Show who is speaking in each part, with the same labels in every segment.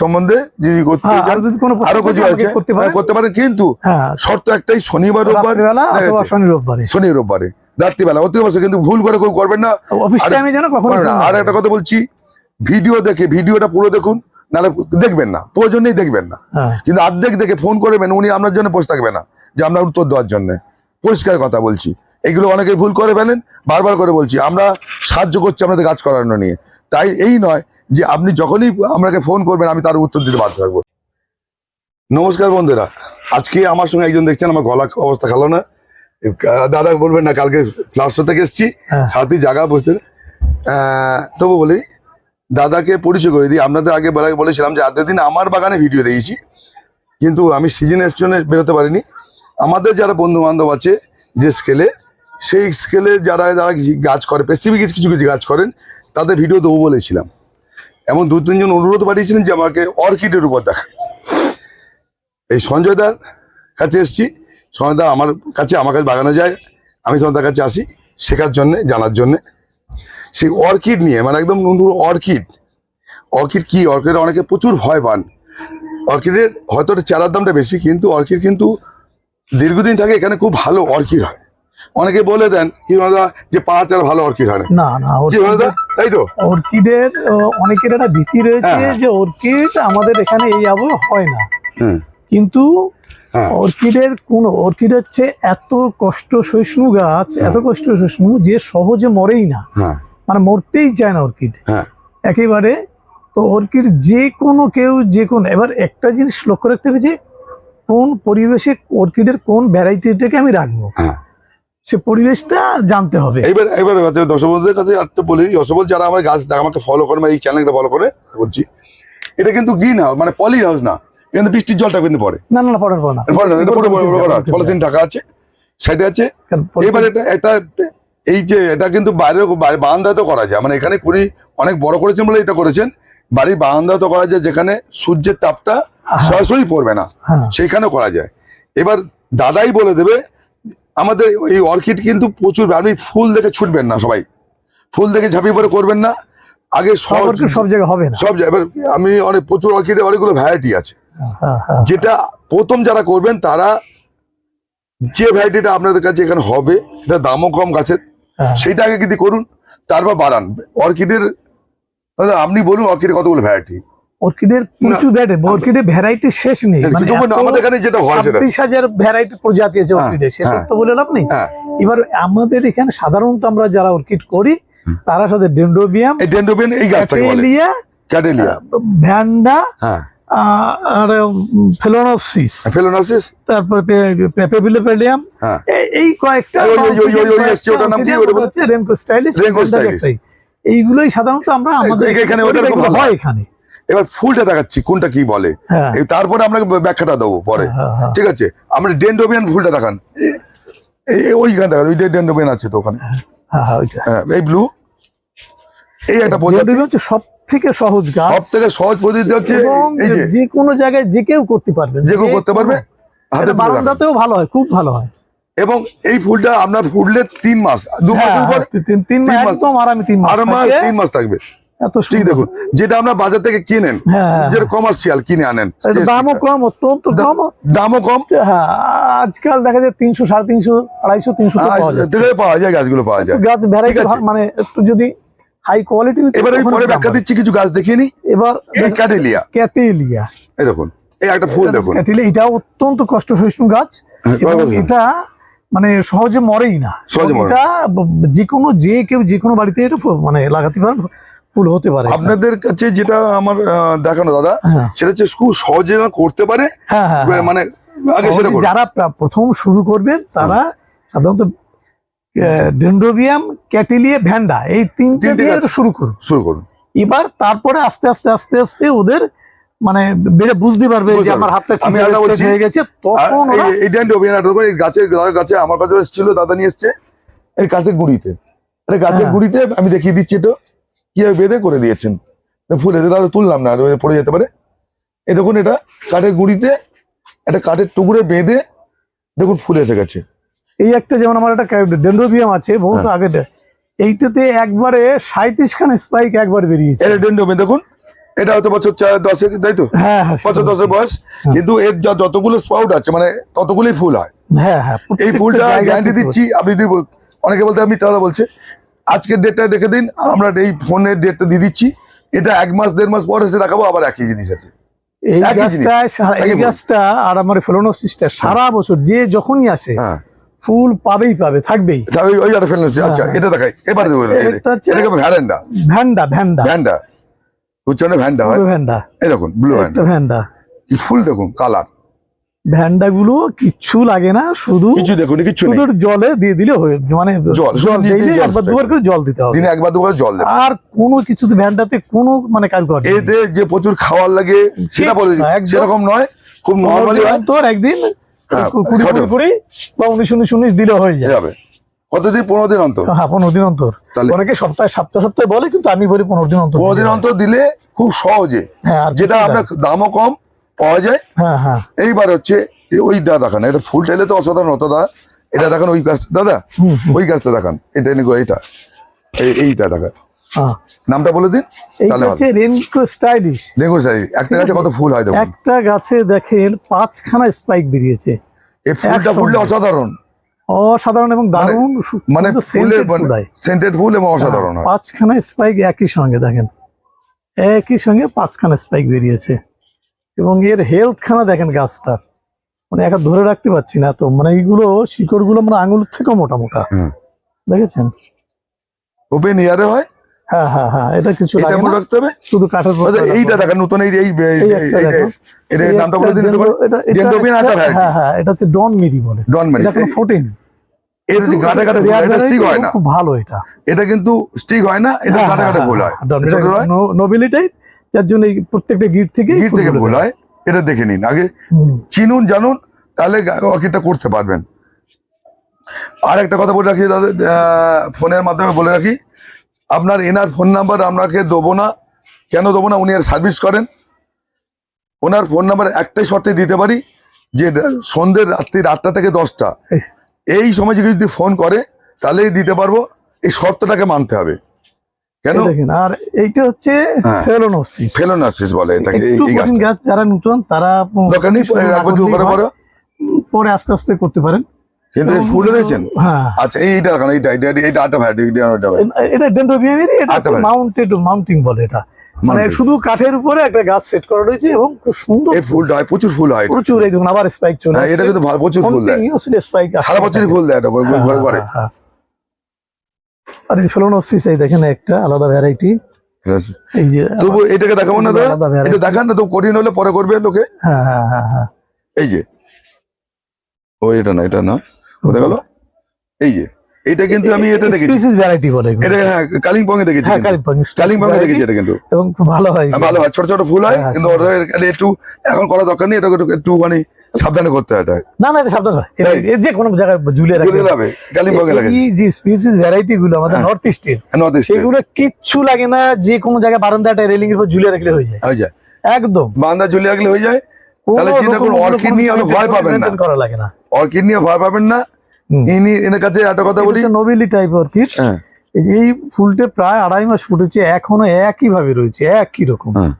Speaker 1: সম্বন্ধে করতে
Speaker 2: হ্যাঁ,
Speaker 1: চান
Speaker 2: আর
Speaker 1: কিছু আছে।
Speaker 2: করতে পারেন।
Speaker 1: হ্যাঁ, পারেন কিন্তু
Speaker 2: হ্যাঁ।
Speaker 1: শর্ত একটাই শনিবার রোববার।
Speaker 2: শনি রোববারে
Speaker 1: শনি রোববারে রাত্রিবেলা অতি অবশ্যই কিন্তু ভুল করে কেউ করবেন না।
Speaker 2: অফিস
Speaker 1: আর-
Speaker 2: টাইমে যেন কখনো
Speaker 1: একটা কথা বলছি ভিডিও দেখে ভিডিওটা পুরো দেখুন নাহলে দেখবেন না প্রয়োজন নেই দেখবেন না। কিন্তু অর্ধেক দেখে ফোন করবেন উনি আপনার জন্য বসে থাকবে না যে আমরা উত্তর দেওয়ার জন্য। পরিষ্কার কথা বলছি। এগুলো অনেকে ভুল করে ফেলেন বারবার করে বলছি আমরা সাহায্য করছি আপনাদের কাজ করানো নিয়ে। তাই এই নয় যে আপনি যখনই আমাকে ফোন করবেন আমি তার উত্তর দিতে বাধ্য থাকব। নমস্কার বন্ধুরা আজকে আমার সঙ্গে একজন দেখছেন আমার গলা অবস্থা খেলো না। দাদা বলবেন না কালকে ক্লাস থেকে এসেছি।
Speaker 2: হ্যাঁ।
Speaker 1: সাথী জায়গা বসতে। তবু বলি দাদাকে পরিচয় করে দিই। আপনাদের আগে বলা- বলেছিলাম যে আজকের দিন আমার বাগানে ভিডিও দিয়েছি। কিন্তু আমি সিজনের জন্য বেরোতে পারিনি। আমাদের যারা বন্ধু বান্ধব আছে যে স্কেলে সেই স্কেলে যারা যারা গাছ করে স্পেসিফিক কিছু কিছু গাছ করেন তাদের ভিডিও দেবো বলেছিলাম। এমন দু তিনজন অনুরোধ পাঠিয়েছিলেন যে আমাকে অর্কিডের উপর দেখা। এই সঞ্জয় দার কাছে এসেছি। সঞ্জয় দা আমার কাছে আমার কাছে বাগানে যায়। আমি সঞ্জয় কাছে আসি শেখার জন্যে, জানার জন্যে। সেই অর্কিড নিয়ে মানে একদম অর্কিড। অর্কিড কি? অর্কিড অনেকে প্রচুর ভয় পান। অর্কিডের হয়তো চারার দামটা বেশি, কিন্তু অর্কিড কিন্তু দীর্ঘদিন থাকে, এখানে খুব ভালো অর্কিড হয়। অনেকে বলে দেন কি দাদা যে পাহাড় চারা ভালো অর্কিড হয় না।
Speaker 2: না
Speaker 1: তাই তো?
Speaker 2: অর্কিডের অনেকের একটা ভীতি রয়েছে
Speaker 1: হ্যাঁ।
Speaker 2: যে অর্কিড আমাদের এখানে এই আবহাওয়া হয় না। কিন্তু
Speaker 1: হ্যাঁ।
Speaker 2: অর্কিডের কোন অর্কিড হচ্ছে এত কষ্ট সহিষ্ণু গাছ
Speaker 1: হ্যাঁ।
Speaker 2: এত কষ্ট সহিষ্ণু যে সহজে মরেই না। মানে মরতেই চায় না অর্কিড। একেবারে তো অর্কিড যে কোনো কেউ যে কোনো এবার একটা জিনিস লক্ষ্য রাখতে হবে যে কোন পরিবেশে অর্কিডের কোন ভ্যারাইটিটাকে আমি রাখব। সে পরিবেশটা জানতে হবে।
Speaker 1: এবার হচ্ছে দর্শক বন্ধুদের কাছে একটা বলি দর্শক যারা আমার গাছ আমাকে ফলো করে মানে এই চ্যানেলটা ফলো করে বলছি এটা কিন্তু গ্রিন হাউস মানে পলি হাউস না। এখানে বৃষ্টির জলটা কিন্তু পড়ে।
Speaker 2: না না
Speaker 1: পড়ে না, এটা পলিথিন ঢাকা আছে সাইডে আছে। এবার এটা একটা এই যে এটা কিন্তু বাইরে বারান্দাতেও করা যায়। মানে এখানে কুড়ি অনেক বড় করেছেন বলে এটা করেছেন। বাড়ির বারান্দাতেও করা যায় যেখানে সূর্যের তাপটা সরাসরি পড়বে না।
Speaker 2: হ্যাঁ।
Speaker 1: সেইখানেও করা যায়। এবার দাদাই বলে দেবে আমাদের এই অর্কিড কিন্তু প্রচুর আপনি ফুল দেখে ছুটবেন না সবাই। ফুল দেখে ঝাঁপিয়ে পরে করবেন না। আগে
Speaker 2: সব জায়গায় হবে
Speaker 1: সব জায়গায়- এবার আমি অনেক প্রচুর অর্কিডের অনেকগুলো ভ্যারাইটি আছে।
Speaker 2: হ্যাঁ, হ্যাঁ,
Speaker 1: যেটা প্রথম যারা করবেন তারা যে ভ্যারাইটিটা আপনাদের কাছে এখানে হবে সেটা দামও কম গাছের
Speaker 2: হ্যাঁ।
Speaker 1: সেইটা আগে কিন্তু করুন তারপর বাড়ান। অর্কিডের আপনি বলুন অর্কিডের কতগুলো ভ্যারাইটি
Speaker 2: অর্কিডের প্রচুর ভ্যারাইটি অর্কিডের ভ্যারাইটি শেষ নেই। মানে
Speaker 1: আমাদের এখানে যেটা হয় সেটা।
Speaker 2: ভ্যারাইটি প্রজাতি আছে
Speaker 1: হ্যাঁ,
Speaker 2: অর্কিডের
Speaker 1: হ্যাঁ।
Speaker 2: তো বলে লাভ নেই?
Speaker 1: হ্যাঁ।
Speaker 2: এবার আমাদের এখানে সাধারণত আমরা যারা অর্কিড করি তারা সাথে ডেন্ড্রোবিয়াম
Speaker 1: এই ডেন্ডোবিয়ান এই গাছটাকে বলে।
Speaker 2: ক্যাটেলিয়া
Speaker 1: ক্যাডেলিয়া
Speaker 2: ভ্যান্ডা
Speaker 1: হ্যাঁ।
Speaker 2: আর ফেলোনপসিস তারপর এই কয়েকটা
Speaker 1: ওটার নাম কি?
Speaker 2: রেনকো এইগুলোই সাধারণত আমরা আমাদের
Speaker 1: এখানে
Speaker 2: হয় এখানে।
Speaker 1: এবার ফুলটা দেখাচ্ছি কোনটা কি বলে।
Speaker 2: হ্যাঁ।
Speaker 1: তারপরে আপনাকে ব্যাখ্যাটা দেবো পরে।
Speaker 2: হ্যাঁ, হ্যাঁ,
Speaker 1: ঠিক আছে? আমরা ডেন্ডোবিয়ান ফুলটা দেখান। ওইখানে দেখান ওই ডেন্ডোবিয়ান আছে তো ওখানে। এই ব্লু এই একটা প্রজাতি।
Speaker 2: হচ্ছে সব থেকে সহজ গাছ।
Speaker 1: সব থেকে সহজ পদ্ধতি হচ্ছে
Speaker 2: এবং
Speaker 1: এই যে
Speaker 2: যে কোনো জায়গায় যে কেউ করতে পারবে
Speaker 1: যে কেউ করতে পারবে হাতে
Speaker 2: এটা বারান্দাতেও ভালো হয় খুব ভালো হয়।
Speaker 1: এবং এই ফুলটা আপনার ফুটলে তিন মাস দু
Speaker 2: তিন- মাস
Speaker 1: মাস।
Speaker 2: একদম আরামে তিন মাস
Speaker 1: মাস তিন মাস থাকবে।
Speaker 2: এত
Speaker 1: ঠিক দেখুন যেটা আমরা বাজার থেকে কিনেন
Speaker 2: হ্যাঁ, হ্যাঁ,
Speaker 1: যেটা কমার্শিয়াল কিনে আনেন।
Speaker 2: দামও কম অত্যন্ত
Speaker 1: দামও কম।
Speaker 2: হ্যাঁ আজকাল দেখা যায় তিনশো সাড়ে তিনশো আড়াইশো তিনশো পাওয়া যায়।
Speaker 1: গাছগুলো পাওয়া যায়।
Speaker 2: গাছ ভ্যারাইটি মানে একটু যদি হাই কোয়ালিটি
Speaker 1: এবার আমি পরে ব্যাখ্যা দিচ্ছি কিছু গাছ দেখিয়ে নি
Speaker 2: এবার
Speaker 1: এই
Speaker 2: ক্যাটেলিয়া
Speaker 1: এই দেখুন এই একটা ফুল দেখুন।
Speaker 2: ক্যাটেলিয়া এটা অত্যন্ত কষ্ট সহিষ্ণু গাছ
Speaker 1: হ্যাঁ,
Speaker 2: এবং এটা মানে সহজে মরেই না। এটা যে কোনো যে কেউ যে কোনো বাড়িতে এটা মানে লাগাতে পারেন। ফুল হতে পারে
Speaker 1: আপনাদের কাছে যেটা আমার দেখানো দাদা
Speaker 2: হ্যাঁ।
Speaker 1: সেটা হচ্ছে খুব সহজে করতে পারে
Speaker 2: হ্যাঁ হ্যাঁ।
Speaker 1: মানে।
Speaker 2: যারা প্রথম শুরু করবেন তারা সাধারণত ডেন্ড্রোবিয়াম ক্যাটেলিয়া ভ্যান্ডা এই তিনটে দিয়ে শুরু করুন।
Speaker 1: শুরু করুন।
Speaker 2: এবার তারপরে আস্তে আস্তে আস্তে আস্তে ওদের মানে বেড়ে বুঝতে পারবে যে আমার হাতটা ঠিক হয়ে গেছে তখন
Speaker 1: এই- একটা এই গাছের গাছে আমার কাছে এসেছিল দাদা নিয়ে এসছে এই গাছের গুড়িতে। এটা গাছের। গুড়িতে আমি দেখিয়ে দিচ্ছি তো কীভাবে বেঁধে করে দিয়েছেন? ফুলে দাদা তুললাম না আর পড়ে যেতে পারে। এই দেখুন এটা কাঠের গুড়িতে একটা কাঠের টুকরে বেঁধে দেখুন ফুল এসে গেছে।
Speaker 2: এই একটা যেমন আমার একটা ডেন্ড্রোবিয়াম আছে বহুত
Speaker 1: হ্যাঁ।
Speaker 2: আগে এইটাতে একবারে সাঁত্রিশ খান স্পাইক একবার বেরিয়েছে।
Speaker 1: এটা ডেন্ডোবিয়ান দেখুন। এটা হয়তো বছর চার দশেক তাই তো?
Speaker 2: হ্যাঁ হ্যাঁ
Speaker 1: বছর দশের বয়স।
Speaker 2: হ্যাঁ।
Speaker 1: কিন্তু এর যা যতগুলো স্পাউট আছে মানে ততগুলোই ফুল হয়।
Speaker 2: হ্যাঁ হ্যাঁ
Speaker 1: এই ফুলটা গ্যারান্টি দিচ্ছি আপনি যদি অনেকে বলতে আমি তাহলে বলছে আজকের ডেটটা রেখে দিন আমরা এই ফোনের ডেটটা দিয়ে দিচ্ছি। এটা এক মাস দেড় মাস পর এসে দেখাবো আবার একই জিনিস আছে।
Speaker 2: এই গাছটা এই গাছটা আর আমার ফেলোনোসিসটা সারা বছর যে যখনই আসে
Speaker 1: হ্যাঁ।
Speaker 2: ফুল পাবেই পাবে থাকবেই।
Speaker 1: ওই আচ্ছা
Speaker 2: হ্যাঁ।
Speaker 1: এটা দেখাই এবারে দেবো এই-
Speaker 2: এটা হচ্ছে
Speaker 1: এটাকে ভ্যারেন্ডা
Speaker 2: ভ্যান্ডা ভ্যান্ডা।
Speaker 1: ভ্যান্ডা। উচ্চারণে ভ্যান্ডা হয়?
Speaker 2: পুরো ভ্যান্ডা।
Speaker 1: এই দেখুন ব্লু ভ্যান্ডা।
Speaker 2: ভ্যান্ডা।
Speaker 1: কি ফুল দেখুন কালার।
Speaker 2: ভ্যান্ডা গুলো কিচ্ছু লাগে না শুধু
Speaker 1: কিছু দেখুন
Speaker 2: শুধু জলে দিয়ে দিলে হয়ে মানে
Speaker 1: জল,
Speaker 2: জল দিলে একবার দুবার করে জল দিতে হবে।
Speaker 1: দিনে একবার দুবার জল দেবে
Speaker 2: আর কোনো কিছুতে ভ্যান্ডাতে কোনো মানে কারুকার্য।
Speaker 1: এতে যে প্রচুর খাওয়ার লাগে সেটা বলে সেরকম নয় খুব নর্মালি হয়।
Speaker 2: তোর একদিন
Speaker 1: হ্যাঁ,
Speaker 2: কুড়ি বা উনিশ উনিশ উনিশ দিলে হয়ে
Speaker 1: যাবে। কতদিন? পনেরো দিন অন্তর।
Speaker 2: হ্যাঁ পনেরো দিন অন্তর।
Speaker 1: তাহলে
Speaker 2: অনেকে সপ্তাহে সপ্তাহ সপ্তাহে বলে কিন্তু আমি বলি পনেরো দিন অন্তর
Speaker 1: পনেরো দিন অন্তর দিলে খুব সহজে।
Speaker 2: হ্যাঁ
Speaker 1: যেটা
Speaker 2: কিছু
Speaker 1: আপনার দামও কম পাওয়া যায়।
Speaker 2: হ্যাঁ হ্যাঁ।
Speaker 1: এইবার হচ্ছে ওই দা দেখান এটা ফুল টেলে তো অসাধারণ হতো দাদা এটা দেখান ওই গাছটা দাদা ওই গাছটা দেখান এটা নিগো এইটা। এইটা দেখান।
Speaker 2: হ্যাঁ।
Speaker 1: নামটা বলে দিন
Speaker 2: হচ্ছে রেনকো স্টাইলিশ।
Speaker 1: একটা গাছে কত ফুল হয় দেখুন।
Speaker 2: একটা গাছে দেখেন পাঁচখানা স্পাইক বেরিয়েছে।
Speaker 1: এই ফুলটা
Speaker 2: একসঙ্গে।
Speaker 1: অসাধারণ।
Speaker 2: অসাধারণ এবং দারুণ
Speaker 1: মানে ফুলের
Speaker 2: ফুল
Speaker 1: সেন্টেড ফুল এবং অসাধারণ
Speaker 2: পাঁচখানা স্পাইক একই সঙ্গে দেখেন। একই সঙ্গে পাঁচখানা স্পাইক বেরিয়েছে। এবং এর হেলথ খানা দেখেন গাছটার মানে একা ধরে রাখতে পারছি না তো। মানে এইগুলো শিকড়গুলো মানে আঙুল থেকে মোটা মোটা। দেখেছেন?
Speaker 1: ওপেন ইয়ারে হয়?
Speaker 2: হ্যাঁ হ্যাঁ হ্যাঁ এটা কিছু
Speaker 1: রাখতে হবে
Speaker 2: শুধু কাঠের
Speaker 1: এইটা দেখান নতুন এই এই। এটা নামটা বলে দিন
Speaker 2: এটা-। হ্যাঁ হ্যাঁ এটা হচ্ছে ডন মেরি বলে।
Speaker 1: ডন ম্যারি
Speaker 2: এটা কোনো ফোটেনি
Speaker 1: এর যে গাঁটে গাঁটে ফুল হয়, এটা স্টিক হয় না।
Speaker 2: খুব ভালো এটা।
Speaker 1: এটা কিন্তু স্টিক হয় না এটা গাঁটে গাঁটে ফুল হয় হয়
Speaker 2: নোবেলি টাইপ যার জন্য এই প্রত্যেকটা গিট থেকে
Speaker 1: গিট থেকে ফুল হয়। এটা দেখে নিন। আগে চিনুন জানুন তাহলে অর্কিডটা করতে পারবেন। আর একটা কথা বলে রাখি দাদা ফোনের মাধ্যমে বলে রাখি আপনার এনার ফোন নাম্বার আপনাকে দেবো না। কেন দেবো না? উনি আর সার্ভিস করেন। ওনার ফোন নাম্বার একটাই শর্তে দিতে পারি যে সন্ধ্যে রাত্রি আটটা থেকে দশটা।
Speaker 2: এই।
Speaker 1: এই সময় যদি ফোন করে তাহলেই দিতে পারব। এই শর্তটাকে মানতে হবে। কেন?
Speaker 2: দেখেন আর এইটা হচ্ছে
Speaker 1: হ্যাঁ।
Speaker 2: ফেলোনোসিস।
Speaker 1: বলে এটাকে এই-
Speaker 2: একটু
Speaker 1: এই
Speaker 2: কঠিন
Speaker 1: গাছটা।
Speaker 2: গাছ যারা নতুন তারা
Speaker 1: দোকানে
Speaker 2: শুরু না
Speaker 1: একবার দু
Speaker 2: করলেই
Speaker 1: করে
Speaker 2: হয়।
Speaker 1: পরে।
Speaker 2: পরে আস্তে আস্তে করতে পারেন।
Speaker 1: কিন্তু ফুল দেখছেন
Speaker 2: হ্যাঁ।
Speaker 1: আচ্ছা এইটা দেখান এইটা এইটা এইটা আটটা ভ্যাট এইটা আটটা ভ্যাট
Speaker 2: এ- এটা ডেন্ড্রোবিয়ামেরই এটা মাউন্টেড মাউন্টিং বলে এটা। মানে শুধু কাঠের উপরে একটা গাছ সেট করা রয়েছে এবং খুব সুন্দর
Speaker 1: এই ফুলটা হয় প্রচুর ফুল হয়
Speaker 2: প্রচুর এই দেখুন আবার স্পাইক চলে
Speaker 1: হ্যাঁ, এটা কিন্তু ভালো- প্রচুর ফুল দেয়। সারা বছরই ফুল দেয় এটা ঘরে ঘরে ঘরে।
Speaker 2: হ্যাঁ, আর এই ফেলোনোসিস এই দেখেন একটা আলাদা ভ্যারাইটি এই যে
Speaker 1: তবু এটাকে দেখাবো না দাদা। এটা দেখান না তো কঠিন হলে পরে করবে লোকে।
Speaker 2: হ্যাঁ হ্যাঁ হ্যাঁ হ্যাঁ।
Speaker 1: এই যে। ও এটা না এটা না। কোথায় গেল এই যে। এটা কিন্তু আমি এটা দেখেছি।
Speaker 2: স্পিসিস ভ্যারাইটি বলে
Speaker 1: এটা হ্যাঁ কালিম্পং এ দেখেছি
Speaker 2: হ্যাঁ কালিম্পং
Speaker 1: কালিম্পং এ দেখেছি এটা কিন্তু।
Speaker 2: এবং খুব ভালো হয়।
Speaker 1: হ্যাঁ, ভালো হয় ছোট ছোট ফুল হয়
Speaker 2: হ্যাঁ,
Speaker 1: কিন্তু
Speaker 2: ছোট।
Speaker 1: ওটা একটু এখন করা দরকার নেই এটা একটু- একটুখানি সাবধানে করতে হয় এটা
Speaker 2: না না এটা সাবধান হয়। যে কোনো জায়গায় ঝুলিয়ে রাখবে
Speaker 1: চলে যাবে কালিম্পং এ লাগে
Speaker 2: এই যে স্পিসিস ভ্যারাইটি গুলো আমাদের
Speaker 1: হ্যাঁ।
Speaker 2: নর্থ ইস্টের
Speaker 1: নর্থ ইস্ট
Speaker 2: সেগুলো কিচ্ছু লাগে না যে কোনো জায়গায় বারান্দাটা রেলিং এর উপর ঝুলিয়ে রাখলে হয়ে যায়।
Speaker 1: হয়ে যায়।
Speaker 2: একদম।
Speaker 1: বান্দা ঝুলে রাখলে হয়ে যায়? তাহলে করুন, অর্কিড নিয়ে আপনি ভয় পাবেন না।
Speaker 2: করা লাগে না।
Speaker 1: অর্কিড নিয়ে ভয় পাবেন না। ইনি এনার কাছে একটা কথা বলি।
Speaker 2: নোবেলি টাইপ অর্কিড
Speaker 1: হ্যাঁ।
Speaker 2: এই ফুলটা প্রায় আড়াই মাস ফুটেছে এখনও একই ভাবে রয়েছে একই রকম।
Speaker 1: হ্যাঁ।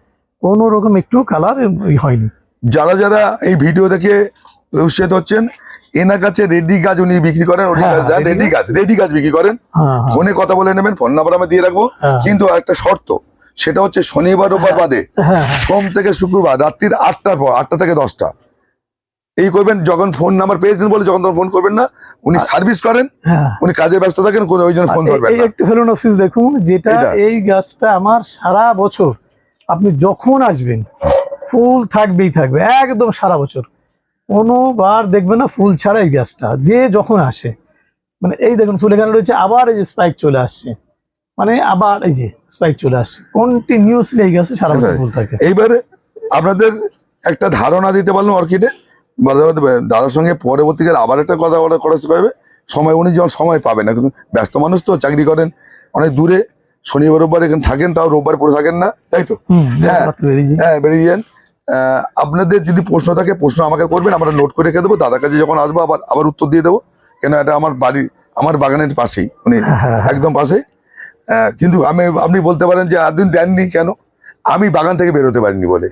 Speaker 2: কোনো রকম একটু কালার হয়নি।
Speaker 1: যারা যারা এই ভিডিও দেখে উৎসাহিত হচ্ছেন এনার কাছে রেডি গাছ উনি বিক্রি করেন
Speaker 2: হ্যাঁ,
Speaker 1: রেডি
Speaker 2: গাছ।
Speaker 1: গাছ। রেডি গাছ বিক্রি করেন।
Speaker 2: হ্যাঁ হ্যাঁ,
Speaker 1: ফোনে কথা বলে নেবেন ফোন নাম্বার আমি দিয়ে রাখব।
Speaker 2: হ্যাঁ,
Speaker 1: কিন্তু একটা শর্ত সেটা হচ্ছে শনিবার রোববার বাদে
Speaker 2: হ্যাঁ হ্যাঁ।
Speaker 1: সোম থেকে শুক্রবার রাত্রির আটটার পর আটটা থেকে দশটা। এই করবেন যখন ফোন নাম্বার পেয়েছেন বলে যখন তখন ফোন করবেন না উনি সার্ভিস করেন
Speaker 2: হ্যাঁ।
Speaker 1: উনি কাজে ব্যস্ত থাকেন কোনো ওই জন্য ফোন ধরবেন
Speaker 2: এই একটু ফেলোনপসিস দেখুন যেটা এই গাছটা আমার সারা বছর আপনি যখন আসবেন ফুল থাকবেই থাকবে একদম সারা বছর। কোনোবার দেখবে না ফুল ছাড়া এই গাছটা যে যখন আসে মানে এই দেখুন ফুল এখানে রয়েছে আবার এই যে স্পাইক চলে আসছে। মানে আবার এই যে স্পাইক চলে আসছে। কন্টিনিউসলি এই গাছে সারা বছর ফুল থাকে।
Speaker 1: এইবারে আপনাদের একটা ধারণা দিতে পারলাম অর্কিডে দাদার সঙ্গে পরবর্তীকালে আবার একটা কথা বলা খরচ করবে সময় উনি যখন সময় পাবে না কিন্তু ব্যস্ত মানুষ তো চাকরি করেন অনেক দূরে শনিবার রোববার এখানে থাকেন তাও রোববার পরে থাকেন না তাই তো? হ্যাঁ। হ্যাঁ বেরিয়ে যান। আপনাদের যদি প্রশ্ন থাকে প্রশ্ন আমাকে করবেন আমরা নোট করে রেখে দেবো দাদার কাছে যখন আসব আবার আবার উত্তর দিয়ে দেবো কেন এটা আমার বাড়ি আমার বাগানের পাশেই উনি
Speaker 2: হ্যাঁ, হ্যাঁ, হ্যাঁ।
Speaker 1: একদম পাশে। কিন্তু আমি আপনি বলতে পারেন যে এতদিন দেননি কেন? আমি বাগান থেকে বেরোতে পারিনি বলে।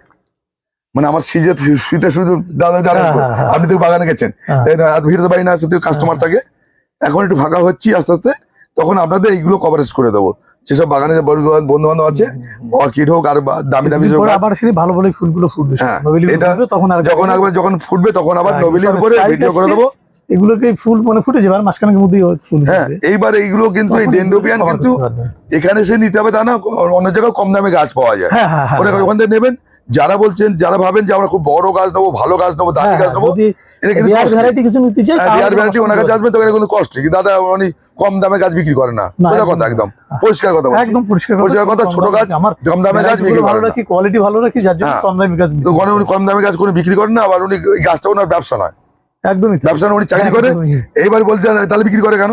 Speaker 1: মানে আমার সিজে শীতে শুধু দাদা জানেন তো,
Speaker 2: হ্যাঁ, হ্যাঁ।
Speaker 1: আপনি তো বাগানে গেছেন।
Speaker 2: হ্যাঁ।
Speaker 1: তাই না? আর ভিড়তে পারি না শুধু কাস্টমার থাকে। এখন একটু ফাঁকা হচ্ছি আস্তে আস্তে তখন আপনাদের এইগুলো কভারেজ করে দেবো। যেসব বাগানে বন্ধু বান্ধব আছে অর্কিড হোক আর দামি দামি
Speaker 2: আবার সেই ভালো ভালো ফুলগুলো ফুটবে।
Speaker 1: হ্যাঁ, এটা
Speaker 2: তখন আর
Speaker 1: যখন একবার যখন ফুটবে তখন আবার
Speaker 2: হ্যাঁ,
Speaker 1: নবিলের উপরে ভিডিও করে দেবো।
Speaker 2: এগুলোকে ফুল মানে ফুটে যাবে আর মাঝখানের মধ্যেই ফুল
Speaker 1: হ্যাঁ এইবার এইগুলো কিন্তু এই ডেন্ডোপিয়ান কিন্তু এখানে সে নিতে হবে তা না অন্য জায়গায় কম দামে গাছ পাওয়া যায়।
Speaker 2: হ্যাঁ হ্যাঁ হ্যাঁ হ্যাঁ।
Speaker 1: ওখান থেকে নেবেন যারা বলছেন যারা ভাবেন যে আমরা খুব বড় গাছ নেব ভালো গাছ নেব দামি
Speaker 2: হ্যাঁ,
Speaker 1: গাছ নেব।
Speaker 2: ভ্যারাইটি
Speaker 1: হ্যাঁ,
Speaker 2: কোনো
Speaker 1: ওনার কাছে তো দাদা উনি কম দামে গাছ বিক্রি করে না।
Speaker 2: একদম
Speaker 1: কথা একদম। পরিষ্কার কথা
Speaker 2: হবে না।
Speaker 1: বলছি।
Speaker 2: একদম পরিষ্কার
Speaker 1: পরিষ্কার কথা, ছোট গাছ,
Speaker 2: আমার
Speaker 1: কম দামে গাছ বিক্রি
Speaker 2: ভালো রাখি কোয়ালিটি ভালো রাখি যার জন্য
Speaker 1: হ্যাঁ।
Speaker 2: কম দামি গাছ।
Speaker 1: উনি কম দামে গাছ কোনো বিক্রি করেন না আবার উনি গাছটা ওনার ব্যবসা নয়।
Speaker 2: একদমই
Speaker 1: ব্যবসা উনি চাকরি করে। এইবার বলছেন তাহলে বিক্রি করে কেন?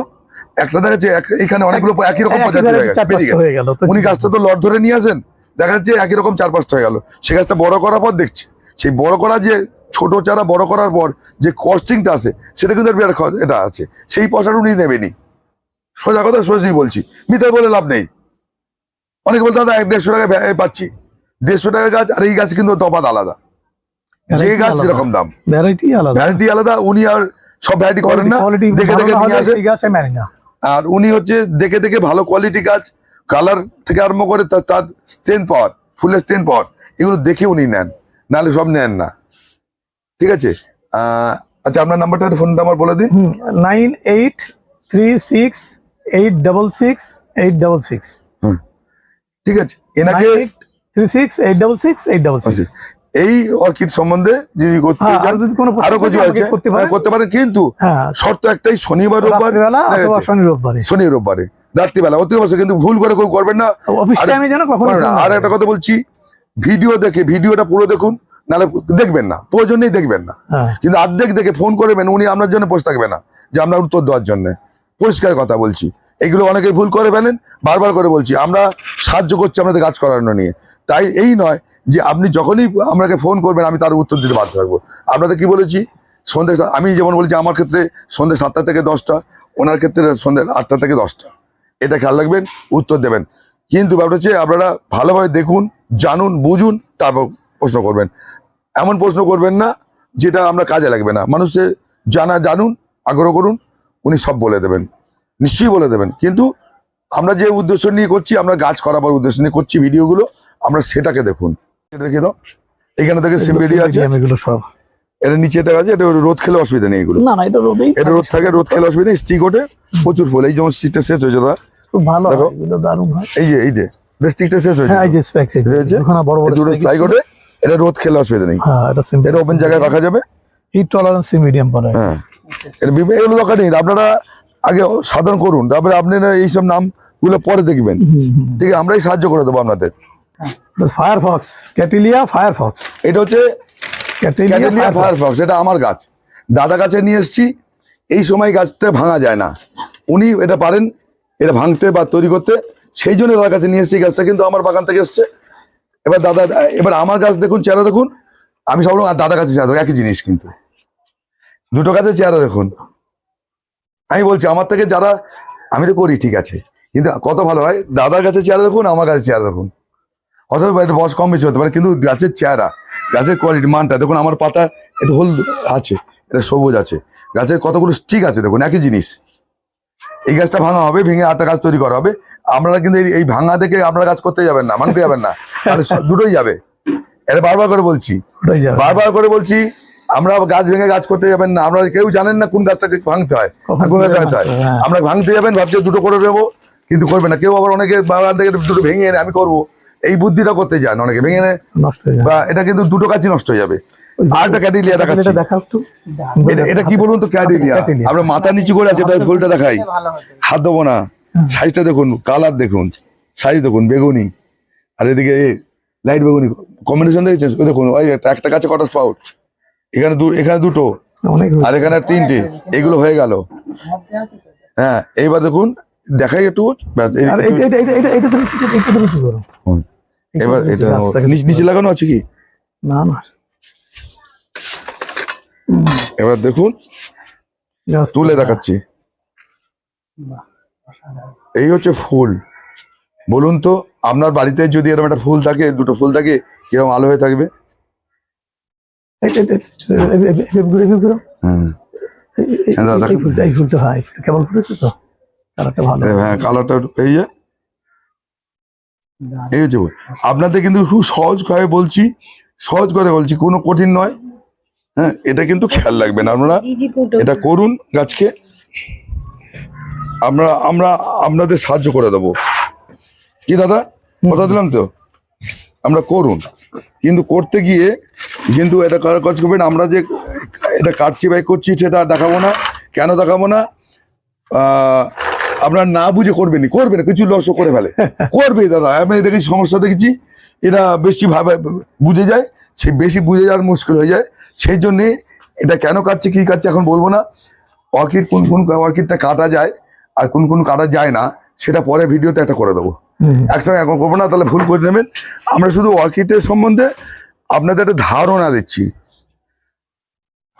Speaker 1: একটা দেখা যাচ্ছে এখানে অনেকগুলো একই রকম প্রজাতি হয়ে গেছে
Speaker 2: হয়ে
Speaker 1: উনি গাছটা তো লট ধরে নিয়ে আসেন। দেখা যাচ্ছে একই রকম চার পাঁচটা হয়ে গেল। সে গাছটা বড় করার পর দেখছি। সেই বড় করা যে ছোট চারা বড় করার পর যে কস্টিংটা আছে সেটা কিন্তু এটা আছে। সেই পয়সাটা উনি নেবেনি সোজা কথা সোজাই বলছি। মিথ্যা বলে লাভ নেই। অনেকে বলতে দাদা এক দেড়শো টাকা পাচ্ছি। দেড়শো টাকা গাছ আর এই গাছ কিন্তু তফাত আলাদা। যে গাছ। সেরকম দাম।
Speaker 2: ভ্যারাইটি আলাদা।
Speaker 1: ভ্যারাইটি আলাদা উনি আর সব ভ্যারাইটি করেন না। দেখে দেখে নিয়ে আসে। আর উনি হচ্ছে দেখে দেখে ভালো কোয়ালিটি গাছ কালার থেকে আরম্ভ করে তার- তার স্ট্রেন্থ পাওয়ার ফুলের স্ট্রেন্থ পাওয়ার এগুলো দেখে উনি নেন। নাহলে সব নেন না। ঠিক আছে? আচ্ছা আপনার নাম্বারটা ফোন নাম্বার বলে দিন।
Speaker 2: Nine eight three six eight double six eight double six.
Speaker 1: ঠিক আছে এনাকে
Speaker 2: three six eight double six eight double six.
Speaker 1: এই অর্কিড সম্বন্ধে যদি করতে
Speaker 2: হ্যাঁ আর যদি আরও
Speaker 1: কিছু
Speaker 2: থাকে
Speaker 1: আছে?
Speaker 2: করতে
Speaker 1: হ্যাঁ,
Speaker 2: পারেন
Speaker 1: করতে পারেন কিন্তু
Speaker 2: হ্যাঁ।
Speaker 1: শর্ত একটাই শনিবার রোববার
Speaker 2: শনি রোববারে।
Speaker 1: শনি রোববারে। রাত্রিবেলা। অতি অবশ্যই কিন্তু ভুল করে কেউ করবেন না। আর- একটা কথা বলছি ভিডিও দেখে ভিডিওটা পুরো দেখুন নাহলে দেখবেন না। প্রয়োজন নেই দেখবেন না।
Speaker 2: হ্যাঁ।
Speaker 1: কিন্তু অর্ধেক দেখে ফোন করবেন উনি আপনার জন্য বসে থাকবে না যে আমরা উত্তর দেওয়ার জন্য। পরিষ্কার কথা বলছি। এগুলো অনেকে ভুল করে ফেলেন। বারবার করে বলছি আমরা সাহায্য করছি আপনাদের কাজ করানো নিয়ে। তাই এই নয় যে আপনি যখনই আমাকে ফোন করবেন আমি তার উত্তর দিতে বাধ্য থাকব। আপনাদের কি বলেছি? সন্ধ্যে আমি যেমন বলছি আমার ক্ষেত্রে সন্ধ্যে সাতটা থেকে দশটা ওনার ক্ষেত্রে সন্ধ্যে আটটা থেকে দশটা। এটা খেয়াল রাখবেন উত্তর দেবেন। কিন্তু ব্যাপারটা হচ্ছে আপনারা ভালোভাবে দেখুন জানুন বুঝুন তারপর প্রশ্ন করবেন। এমন প্রশ্ন করবেন না যেটা আমরা কাজে লাগবে না। মানুষের জানা জানুন আগ্রহ করুন উনি সব বলে দেবেন। নিশ্চয়ই বলে দেবেন। কিন্তু আমরা যে উদ্দেশ্য নিয়ে করছি আমরা গাছ করাবার উদ্দেশ্য নিয়ে করছি ভিডিওগুলো আমরা সেটাকে দেখুন। এটা দেখে দাও এখানে থেকে সিম্বেরি আছে।
Speaker 2: এগুলো সব।
Speaker 1: এটা নিচে দেখা আছে এটা রোদ খেলে অসুবিধা নেই এগুলো।
Speaker 2: না না এটা রোদেই
Speaker 1: এটা রোদ থাকে। রোদ খেলে অসুবিধা নেই স্টিক ওঠে প্রচুর ফুল। এই যেমন স্টিকটা শেষ হয়েছে
Speaker 2: খুব ভালো এগুলো দারুণ হয়।
Speaker 1: এই যে এই যে স্টিকটা শেষ হয়েছে
Speaker 2: হ্যাঁ এই যে স্পেক্স
Speaker 1: হয়েছে?
Speaker 2: ওখানে বড় বড়
Speaker 1: দুটো স্ট্রাইক ওঠে এটা রোদ খেলে অসুবিধা নেই।
Speaker 2: হ্যাঁ এটা সিম্পল
Speaker 1: এটা ওপেন জায়গায় রাখা যাবে?
Speaker 2: হিট টলারেন্স মিডিয়াম বলে
Speaker 1: হ্যাঁ। এটা বিভিন্ন এগুলো দরকার নেই আপনারা আগে সাধন করুন তারপরে আপনারা এইসব নামগুলো পরে দেখবেন। ঠিক আছে আমরাই সাহায্য করে দেবো আপনাদের।
Speaker 2: ফায়ারফক্স ক্যাটিলিয়া ফায়ারফক্স
Speaker 1: এটা হচ্ছে
Speaker 2: ক্যাটেলিয়া
Speaker 1: ফায়ারফক্স এটা আমার গাছ। দাদা গাছে নিয়ে এসেছি এই সময় গাছটা ভাঙা যায় না। উনি এটা পারেন এটা ভাঙতে বা তৈরি করতে, সেই জন্য দাদার কাছে নিয়ে এসেছি গাছটা, কিন্তু আমার বাগান থেকে এসছে। এবার দাদা, এবার আমার গাছ দেখুন, চেহারা দেখুন, আমি সব আর দাদা কাছে চেহারা একই জিনিস কিন্তু। দুটো গাছের চেহারা দেখুন। আমি বলছি, আমার থেকে যারা, আমি তো করি, ঠিক আছে। কিন্তু কত ভালো হয়, দাদার কাছে চেহারা দেখুন, আমার কাছে চেহারা দেখুন। অথবা এটা বয়স কম বেশি হতে পারে, কিন্তু গাছের চেহারা, গাছের কোয়ালিটি মানটা, দেখুন আমার পাতা, একটু হলুদ আছে, এটা সবুজ আছে। গাছের কতগুলো স্টিক আছে, দেখুন, একই জিনিস। এই গাছটা ভাঙা হবে ভেঙে আটটা গাছ তৈরি করা হবে। আপনারা কিন্তু এই- ভাঙা দেখে আপনারা কাজ করতে যাবেন না ভাঙতে যাবেন না। দুটোই যাবে। এটা বারবার করে বলছি। বারবার করে বলছি আমরা গাছ ভেঙে গাছ করতে যাবেন না। আপনারা কেউ জানেন না কোন গাছটাকে ভাঙতে হয় কোন গাছ ভাঙতে হয়।
Speaker 2: হ্যাঁ।
Speaker 1: আমরা ভাঙতে যাবেন ভাবছি দুটো করে দেবো কিন্তু করবে না। কেউ আবার অনেকে বাগান থেকে দুটো ভেঙে এনে আমি করব। এই বুদ্ধিটা করতে যান অনেকে ভেঙে
Speaker 2: নষ্ট হয়ে যাবে।
Speaker 1: বা এটা কিন্তু দুটো কাজই নষ্ট হয়ে যাবে। আর একটা ক্যাডিলিয়া দেখাচ্ছি।
Speaker 2: এটা
Speaker 1: কি বলুন তো ক্যাডিলিয়া?
Speaker 2: ক্যাডিলিয়া।
Speaker 1: আমরা মাথা নিচু করে আছে এটা ফুলটা দেখাই। হাত দেবো না। সাইজটা দেখুন কালার দেখুন। সাইজ দেখুন বেগুনি। আর এদিকে লাইট বেগুনি কম্বিনেশন দেখেছেন? দেখুন ওই একটা কাছে কটা স্পাউট এখানে দু এখানে দুটো।
Speaker 2: অনেক
Speaker 1: আর এখানে তিনটে। এগুলো হয়ে গেল। হ্যাঁ এইবার দেখুন দেখাই একটু। এবার এটা নিচ- লাগানো আছে কি?
Speaker 2: না না।
Speaker 1: এবার দেখুন তুলে দেখাচ্ছি। এই হচ্ছে ফুল। বলুন তো আপনার বাড়িতে যদি এরকম একটা ফুল থাকে দুটো ফুল থাকে কীরকম আলো হয়ে থাকবে?
Speaker 2: কালারটা ভালো।
Speaker 1: হ্যাঁ কালারটা এই যে এই হচ্ছে আপনাদের কিন্তু খুব সহজ ভাবে বলছি সহজ কথা বলছি কোনো কঠিন নয়। হ্যাঁ এটা কিন্তু খেয়াল রাখবেন আপনারা। এটা করুন গাছকে। আমরা আমরা আপনাদের সাহায্য করে দেবো। কি দাদা কথা দিলাম তো? আমরা করুন। কিন্তু করতে গিয়ে কিন্তু এটা কার কাজ করবেন? আমরা যে এটা কাটছি বাই করছি সেটা দেখাবো না। কেন দেখাবো না? আহ, আপনার না বুঝে করবেন করবেন কিছু লস করে ফেলে। করবে দাদা আমি দেখেছি সমস্যা দেখেছি এরা বেশি ভাবে বুঝে যায় সে বেশি বুঝে যাওয়ার মুশকিল হয়ে যায়। সেই জন্যে এটা কেন কাটছে কি কাটছে এখন বলব না। অর্কিড কোন কোন অর্কিডটা কাটা যায় আর কোন কোন কাটা যায় না সেটা পরে ভিডিওতে একটা করে দেবো। একসঙ্গে এখন করব না তাহলে ভুল করে নেবেন। আমরা শুধু অর্কিডের সম্বন্ধে আপনাদের একটা ধারণা দিচ্ছি।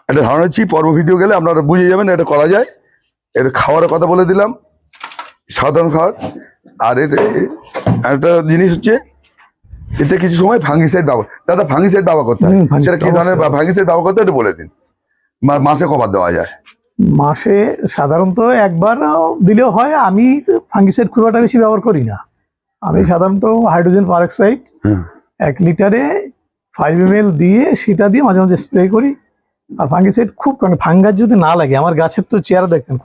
Speaker 1: একটা ধারণা দিচ্ছি পর্ব ভিডিও গেলে আপনারা বুঝে যাবেন এটা করা যায়। এটা খাওয়ার কথা বলে দিলাম। সাধারণ খাবার। আর এটা একটা জিনিস হচ্ছে এতে কিছু সময় ফাঙ্গিসাইড ব্যবহার দাদা ফাঙ্গিসাইড ব্যবহার করতে হয়। সেটা কি ধরনের। ফাঙ্গিসাইড ব্যবহার করতে একটু বলে দিন। মাসে কবার দেওয়া যায়।
Speaker 2: মাসে সাধারণত একবার দিলেও হয় আমি ফাঙ্গিসাইড খুব একটা বেশি ব্যবহার করি না। আমি সাধারণত হাইড্রোজেন পারক্সাইড। এক লিটারে ফাইভ এম দিয়ে সেটা দিয়ে মাঝে মাঝে স্প্রে করি। আর ফাঙ্গিসাইড খুব ফাঙ্গাস যদি না লাগে আমার গাছের তো চেয়ারা দেখছেন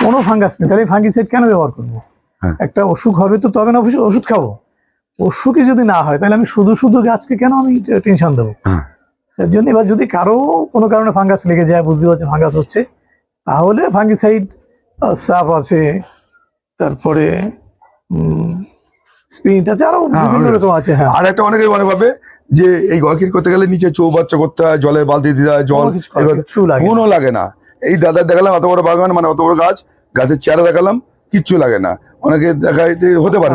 Speaker 2: কোনো ফাঙ্গাস নেই তাহলে ফাঙ্গিসাইড কেন ব্যবহার করব
Speaker 1: হ্যাঁ।
Speaker 2: একটা অসুখ হবে তো তবে না ওষুধ- খাব অসুখই যদি না হয় তাহলে আমি শুধু শুধু গাছকে কেন আমি টেনশন দেবো
Speaker 1: হ্যাঁ।
Speaker 2: তার জন্য এবার যদি কারও কোনো কারণে ফাঙ্গাস লেগে যায় বুঝতে পারছে ফাঙ্গাস হচ্ছে তাহলে ফাঙ্গিসাইড সাপ আছে তারপরে স্পিড আছে আরও
Speaker 1: হ্যাঁ,
Speaker 2: বিভিন্ন রকম আছে হ্যাঁ
Speaker 1: আর একটা অনেকে মনে ভাবে যে এই অর্কিড করতে গেলে নিচে চৌবাচ্চা করতে হয় জলের বালতি দিতে হয় জল
Speaker 2: কোনো লাগে না।
Speaker 1: এই দাদা দেখালাম অত বড় বাগান মানে অত বড় গাছ গাছের চেয়ারা দেখালাম কিচ্ছু লাগে না। অনেকে দেখায় হতে পারে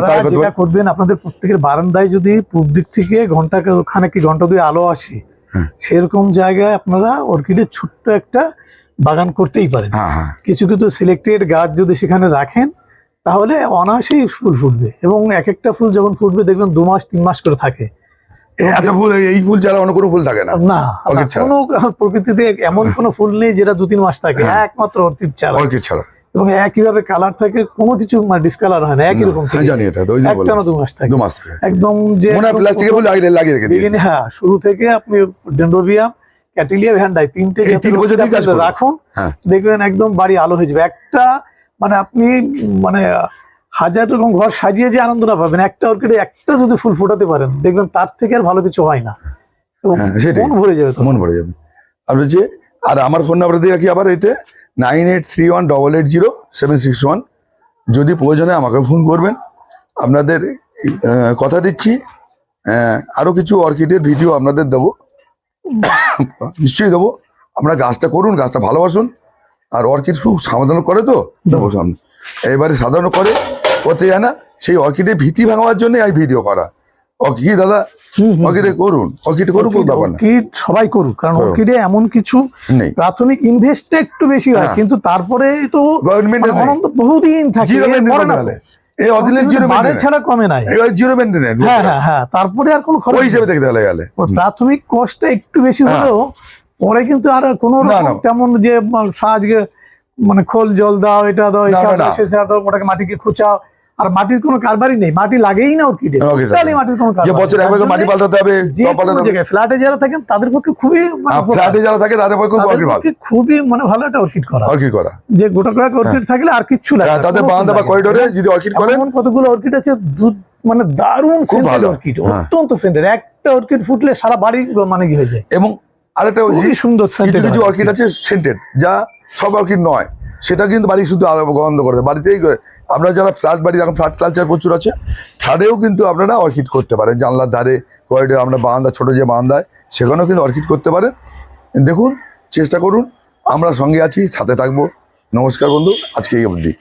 Speaker 2: করবেন আপনাদের প্রত্যেকের বারান্দায় যদি পূর্ব দিক থেকে ঘণ্টা ওখানে কি ঘণ্টা দুই আলো আসে
Speaker 1: হ্যাঁ।
Speaker 2: সেরকম জায়গায় আপনারা অর্কিডের ছোট্ট একটা বাগান করতেই পারেন।
Speaker 1: হ্যাঁ হ্যাঁ।
Speaker 2: কিছু কিছু সিলেক্টেড গাছ যদি সেখানে রাখেন তাহলে অনায়াসেই ফুল ফুটবে এবং এক একটা ফুল যখন ফুটবে দেখবেন দু মাস তিন মাস করে থাকে।
Speaker 1: এত ফুল এই ফুল ছাড়া অন্য কোনো ফুল থাকে না।
Speaker 2: না। কোনো প্রকৃতিতে এমন কোনো ফুল নেই যেটা দু তিন মাস থাকে
Speaker 1: হ্যাঁ।
Speaker 2: একমাত্র অর্কিড ছাড়া।
Speaker 1: অর্কিড ছাড়া।
Speaker 2: এবং একইভাবে কালার থাকে কোনো কিছু মানে ডিসকালার হয় না একই রকম
Speaker 1: হ্যাঁ, জানি এটা তো ওই জন্য
Speaker 2: একটা না দু মাস থাকে।
Speaker 1: দু মাস থাকে।
Speaker 2: একদম যে
Speaker 1: প্লাস্টিকের ফুল লাগিয়ে লাগিয়ে রেখে দিয়েছে।
Speaker 2: হ্যাঁ শুরু থেকে আপনি ডেন্ডোবিয়াম ক্যাটিলিয়া ভ্যান্ডাই তিনটে
Speaker 1: তিন বছর।
Speaker 2: রাখুন
Speaker 1: হ্যাঁ।
Speaker 2: দেখবেন একদম বাড়ি আলো হয়ে যাবে। একটা মানে আপনি মানে হাজার রকম ঘর সাজিয়ে যে আনন্দ না পাবেন একটা অর্কিডে একটা যদি ফুল ফোটাতে পারেন দেখবেন তার থেকে আর ভালো কিছু হয় না।
Speaker 1: হ্যাঁ, সেটাই।
Speaker 2: মন ভরে যাবে।
Speaker 1: মন ভরে যাবে। আর হচ্ছে আর আমার ফোন নাম্বার দিয়ে রাখি আবার এতে nine eight three one double eight zero seven six one যদি প্রয়োজনে আমাকে ফোন করবেন আপনাদের কথা দিচ্ছি আহ, আরও কিছু অর্কিডের ভিডিও আপনাদের দেবো। নিশ্চয়ই দেবো। আমরা গাছটা করুন গাছটা ভালোবাসুন। আর অর্কিড খুব সামাধান করে তো দেবো সামনে। এবারে সাধারণ করে করতে যায় না? সেই অর্কিডের ভীতি ভাঙাবার জন্য এই ভিডিও করা। অর্কিড দাদা
Speaker 2: হুম, হুম।
Speaker 1: অর্কিডে করুন। অর্কিড করুন কোনো ব্যাপার না।
Speaker 2: অর্কিড সবাই করুক কারণ অর্কিডে এমন কিছু
Speaker 1: নেই।
Speaker 2: প্রাথমিক ইনভেস্টটা একটু বেশি হয়। কিন্তু তারপরে তো
Speaker 1: গভর্নমেন্ট
Speaker 2: মানে বহুদিন থাকে।
Speaker 1: এই অদিলের জিরো
Speaker 2: বাড়ে ছাড়া কমে নাই।
Speaker 1: এবার জিরো মেনটেন
Speaker 2: হ্যাঁ হ্যাঁ হ্যাঁ তারপরে আর কোনো খরচ
Speaker 1: হিসেবে দেখতে গেলে। গেলে
Speaker 2: প্রাথমিক কষ্টটা একটু বেশি
Speaker 1: হ্যাঁ।
Speaker 2: হলেও পরে কিন্তু আর কোনো তেমন যে সাজকে মানে খোল জল দাও এটা দাও এসব দাও ওটাকে মাটিকে খুঁচাও। আর মাটির কোনো কারবারই নেই মাটি লাগেই না ওর কিডে টোটালি মাটির কোনো
Speaker 1: যে
Speaker 2: কারবার
Speaker 1: বছর। একবার মাটি পাল্টাতে হবে
Speaker 2: যে জায়গায় ফ্ল্যাটে যারা থাকেন তাদের পক্ষে খুবই মানে।
Speaker 1: ফ্ল্যাটে যারা থাকে তাদের পক্ষে অর্কিড ভালো।
Speaker 2: খুবই মানে ভালো একটা অর্কিড করা।
Speaker 1: অর্কিড করা।
Speaker 2: যে গোটা কয়েক অর্কিড থাকলে আর কিচ্ছু লাগে
Speaker 1: হ্যাঁ,
Speaker 2: না,
Speaker 1: তাদের বারান্দা বা করিডোরে যদি অর্কিড করেন
Speaker 2: এমন কতগুলো অর্কিড আছে দুধ মানে দারুণ সেন্টেড
Speaker 1: ভালো,
Speaker 2: অর্কিড
Speaker 1: হ্যাঁ।
Speaker 2: অত্যন্ত সেন্টেড একটা অর্কিড ফুটলে সারা বাড়ি মানে কি হয়ে যায়।
Speaker 1: এবং আরেকটা
Speaker 2: সুন্দর
Speaker 1: কিছু
Speaker 2: সেন্টেড
Speaker 1: কিছু অর্কিড। আছে সেন্টেড যা সব অর্কিড নয়। সেটা কিন্তু বাড়ি শুধু গন্ধ করে বাড়িতেই করে আমরা যারা ফ্ল্যাট বাড়ি, এখন ফ্ল্যাট কালচার প্রচুর আছে, ফ্ল্যাটেও কিন্তু আপনারা অর্কিড করতে পারেন। জানলার ধারে কয়েকটা আমরা বারান্দা, ছোটো যে বারান্দায়, সেখানেও কিন্তু অর্কিড করতে পারেন। দেখুন, চেষ্টা করুন, আমরা সঙ্গে আছি, সাথে থাকব। নমস্কার বন্ধু, আজকে এই অবধি।